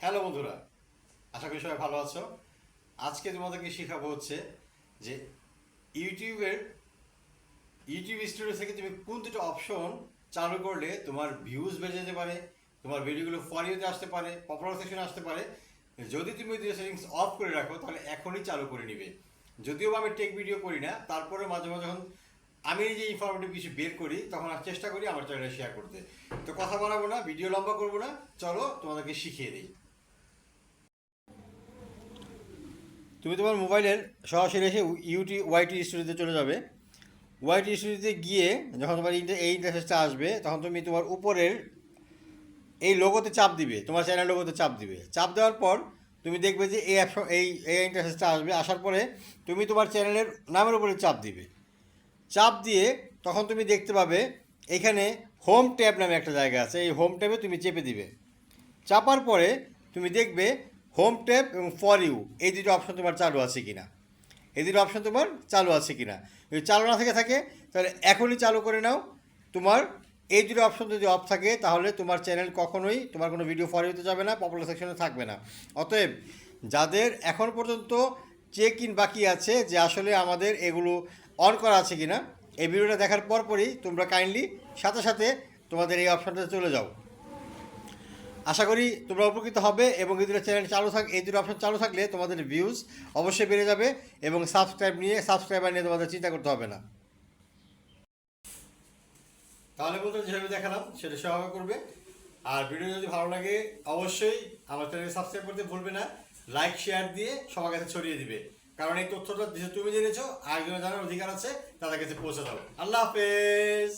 Hello বন্ধুরা, আশা করি সবাই ভালো আছো। আজকে তোমাদেরকে শেখাবো হচ্ছে যে ইউটিউবের ইউটিউব স্টুডিও থেকে তুমি কোন দুটো অপশন চালু করলে তোমার ভিউজ বেড়ে যেতে পারে, তোমার ভিডিওগুলো ফরিওতে আসতে পারে পপুলার সেকশনে আসতে পারে। যদি তুমি দুটো সেটিংস অফ করে রাখো, তাহলে এখনই চালু করে নিবে। যদিও আমি টেক ভিডিও করি না, তারপরে মাঝে মাঝে যখন আমি নিজে ইনফরমেটিভ কিছু বের করি, তখন আর চেষ্টা করি আমার চ্যানেলে শেয়ার করতে। তো কথা বাড়াবো না ভিডিও লম্বা করব না, চলো তোমাদেরকে শিখিয়ে দিই। তুমি তোমার মোবাইলের সরাসরি এসে ইউটি ওয়াইটি স্টুডিওতে চলে যাবে। ওয়াইটি স্টুডিওতে গিয়ে যখন তোমার ইন্টার এই ইন্টারফেসটা আসবে, তখন তুমি তোমার উপরের এই লোগোতে চাপ দিবে, তোমার চ্যানেল লোগোতে চাপ দিবে। চাপ দেওয়ার পর তুমি দেখবে যে এই অ্যাপ এই এই ইন্টারফেসটা আসবে, আসার পরে তুমি তোমার চ্যানেলের নামের উপরে চাপ দিবে। চাপ দিয়ে তখন তুমি দেখতে পাবে এখানে হোম ট্যাব নামে একটা জায়গা আছে, এই হোম ট্যাবে তুমি চেপে দিবে। চাপার পরে তুমি দেখবে হোম ট্যাব এবং ফর ইউ এই দুটো অপশন তোমার চালু আছে কি না এই দুটো অপশন তোমার চালু আছে কি না যদি চালু না থেকে থাকে, তাহলে এখনই চালু করে নাও। তোমার এই দুটো অপশন যদি অফ থাকে, তাহলে তোমার চ্যানেল কখনোই তোমার কোনো ভিডিও ফর ইউতে যাবে না পপুলার সেকশনে থাকবে না। অতএব যাদের এখন পর্যন্ত চেক ইন বাকি আছে যে আসলে আমাদের এগুলো অন করা আছে কি না এই ভিডিওটা দেখার পরপরই তোমরা কাইন্ডলি সাথে সাথে তোমাদের এই অপশনটাতে চলে যাও। আশা করি তোমরা উপকৃত হবে এবং এই দুটো চ্যানেল চালু থাক এই দুটো অপশন চালু থাকলে তোমাদের ভিউজ অবশ্যই বেড়ে যাবে এবং সাবস্ক্রাইব নিয়ে সাবস্ক্রাইবার নিয়ে তোমাদের চিন্তা করতে হবে না। তাহলে বলতে যেভাবে দেখালাম, সেটা সেভাবে করবে। আর ভিডিও যদি ভালো লাগে, অবশ্যই আমার চ্যানেল সাবস্ক্রাইব করতে ভুলবে না। লাইক শেয়ার দিয়ে সবার কাছে ছড়িয়ে দিবে। কারণ এই তথ্যটা তুমি জেনেছো আরেকজনের জানার অধিকার আছে, তাদের কাছে পৌঁছে দাও। আল্লাহ হাফেজ!